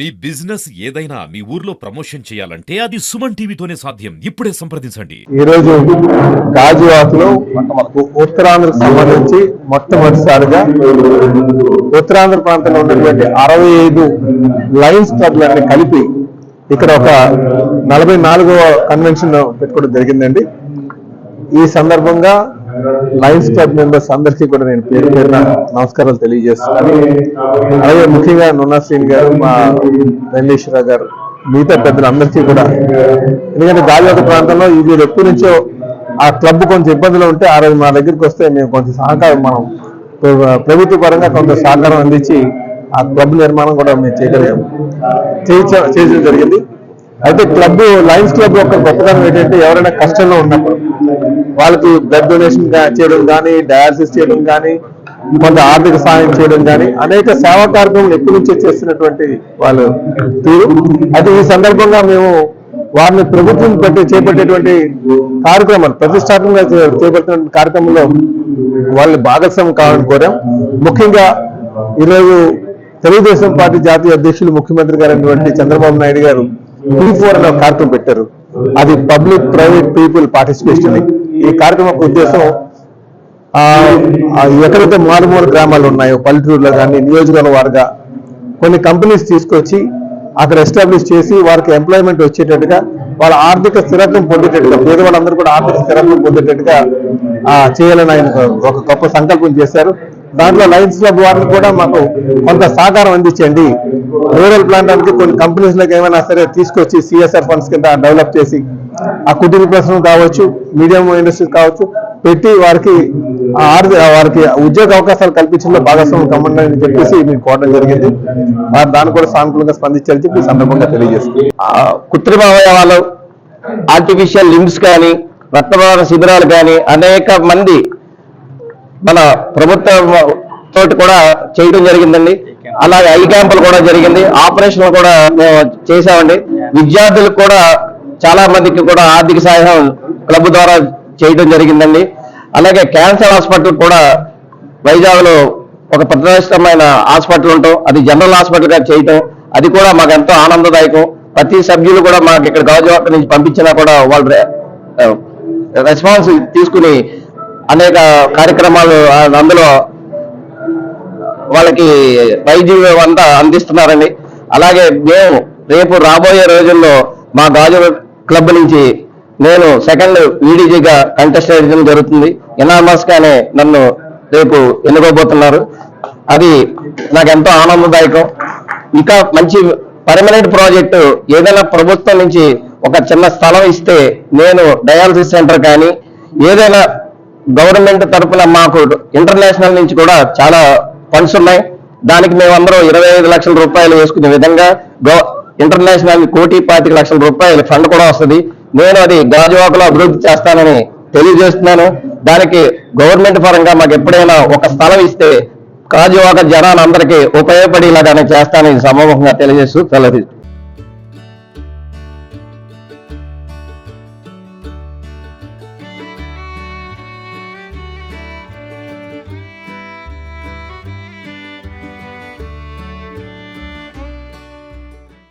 మీ business ఏదైనా మీ ఊర్లో promotion చేయాలంటే అది సుమన్ టీవీతోనే సాధ్యం. ఇప్పుడే సంప్రదించండి. ఈరోజు గాజువాకలో ఉ- ఉత్తరాంధ్రకు సంబంధించి మొట్టమొదటిసారిగా ఉత్తరాంధ్ర ప్రాంతంలో ఉన్నటువంటి అరవై ఐదు లయన్స్ క్లబ్లన్నీ కలిపి ఇక్కడ ఒక నలభై నాలుగవ కన్వెన్షన్ పెట్టుకోవడం జరిగిందండి. ఈ సందర్భంగా లైన్స్ క్లబ్ మెంబర్స్ అందరికీ కూడా నేను పేరు పేరున నమస్కారాలు తెలియజేస్తున్నాను. అలాగే ముఖ్యంగా నున్నా శ్రీని గారు మా వెంకటేశ్వర గారు మిగతా పెద్దలందరికీ కూడా. ఎందుకంటే గాలివాక ప్రాంతంలో ఇది ఎప్పటి నుంచో ఆ క్లబ్ కొంచెం ఇబ్బందులు ఉంటే ఆ రోజు మా దగ్గరికి వస్తే మేము కొంచెం సహకారం మనం ప్రభుత్వ పరంగా కొంత సహకారం అందించి ఆ క్లబ్ నిర్మాణం కూడా మేము చేయగలిగాము చేయించడం చేయడం జరిగింది. అయితే క్లబ్ లయన్స్ క్లబ్ యొక్క గొప్పతనం ఏంటంటే ఎవరైనా కష్టంలో ఉన్నప్పుడు వాళ్ళకి బ్లడ్ డొనేషన్ చేయడం కానీ డయాలసిస్ చేయడం కానీ కొంత ఆర్థిక సహాయం చేయడం కానీ అనేక సేవా కార్యక్రమాలు ఎప్పటి నుంచే చేస్తున్నటువంటి వాళ్ళు తీరు. అయితే ఈ సందర్భంగా మేము వారిని ప్రభుత్వం పెట్టి చేపట్టేటువంటి కార్యక్రమాలు ప్రతిష్టాత్మకంగా చేపట్టిన కార్యక్రమంలో వాళ్ళని భాగస్వామ్యం కావాలని కోరాం. ముఖ్యంగా ఈరోజు తెలుగుదేశం పార్టీ జాతీయ అధ్యక్షులు ముఖ్యమంత్రి గారు చంద్రబాబు నాయుడు గారు పీ ఫోర్ కార్యక్రమం పెట్టారు. అది పబ్లిక్ ప్రైవేట్ పీపుల్ పార్టిసిపేషన్ అని ఈ కార్యక్రమం ఉద్దేశం ఎక్కడైతే మారుమూల గ్రామాలు ఉన్నాయో పల్లెటూరులో కానీ నియోజకవర్గ వారుగా కొన్ని కంపెనీస్ తీసుకొచ్చి అక్కడ ఎస్టాబ్లిష్ చేసి వారికి ఎంప్లాయ్మెంట్ వచ్చేటట్టుగా వాళ్ళ ఆర్థిక స్థిరత్వం పొందేటట్టుగా పేదవాళ్ళందరూ కూడా ఆర్థిక స్థిరత్వం పొందేటట్టుగా ఆ, చేయాలని ఆయన ఒక గొప్ప సంకల్పం చేశారు. దాంట్లో లయన్స్ క్లబ్ వారిని కూడా మాకు కొంత సహకారం అందించండి. రూరల్ ప్రాంతానికి కొన్ని కంపెనీస్లకు ఏమైనా సరే తీసుకొచ్చి సిఎస్ఆర్ ఫండ్స్ కింద డెవలప్ చేసి ఆ కుటీర ప్రశ్న కావచ్చు మీడియం ఇండస్ట్రీస్ కావచ్చు పెట్టి వారికి వారికి ఉద్యోగ అవకాశాలు కల్పించడంలో భాగస్వామ్యం కమ్మండి అని చెప్పేసి మీకు కోరడం జరిగింది. వారు దాన్ని కూడా సానుకూలంగా స్పందించారని చెప్పి సందర్భంగా తెలియజేస్తుంది కృత్రిమ అవయవాలు ఆర్టిఫిషియల్ లింబ్స్ కానీ రక్తపాత శిబిరాలు కానీ అనేక మంది మన ప్రభుత్వం తోటి కూడా చేయడం జరిగిందండి. అలాగే ఐ క్యాంపులు కూడా జరిగింది. ఆపరేషన్లు కూడా మేము చేసామండి విద్యార్థులకు కూడా చాలా మందికి కూడా ఆర్థిక సహాయం క్లబ్ ద్వారా చేయడం జరిగిందండి. అలాగే క్యాన్సర్ హాస్పిటల్ కూడా వైజాగ్లో ఒక ప్రతిష్టమైన హాస్పిటల్ ఉంటాం అది జనరల్ హాస్పిటల్గా చేయటం అది కూడా మాకు ఎంతో ఆనందదాయకం. ప్రతి సభ్యులు కూడా మాకు ఇక్కడ గాజువాక నుంచి పంపించినా కూడా వాళ్ళు రెస్పాన్స్ తీసుకుని అనేక కార్యక్రమాలు అందులో వాళ్ళకి వైద్యం అంతా అందిస్తున్నారండి. అలాగే మేము రేపు రాబోయే రోజుల్లో మా గాజు క్లబ్ నుంచి నేను సెకండ్ వీడీజీగా కంటెస్ట్ చేయడం జరుగుతుంది. ఎనామస్ గానే నన్ను రేపు ఎన్నుకోబోతున్నారు. అది నాకు ఎంతో ఆనందదాయకం. ఇంకా మంచి పర్మనెంట్ ప్రాజెక్టు ఏదైనా ప్రభుత్వం నుంచి ఒక చిన్న స్థలం ఇస్తే నేను డయాలసిస్ సెంటర్ కానీ ఏదైనా గవర్నమెంట్ తరపున మాకు ఇంటర్నేషనల్ నుంచి కూడా చాలా ఫండ్స్ ఉన్నాయి. దానికి మేమందరం ఇరవై ఐదు లక్షల రూపాయలు వేసుకునే విధంగా ఇంటర్నేషనల్ కోటి పాతిక లక్షల రూపాయల ఫండ్ కూడా వస్తుంది. నేను అది గాజువాకలో అభివృద్ధి చేస్తానని తెలియజేస్తున్నాను. దానికి గవర్నమెంట్ పరంగా మాకు ఎప్పుడైనా ఒక స్థలం ఇస్తే గాజువాక జనాలందరికీ ఉపయోగపడేలాగానే చేస్తానని సమూహంగా తెలియజేస్తూ తెలియదు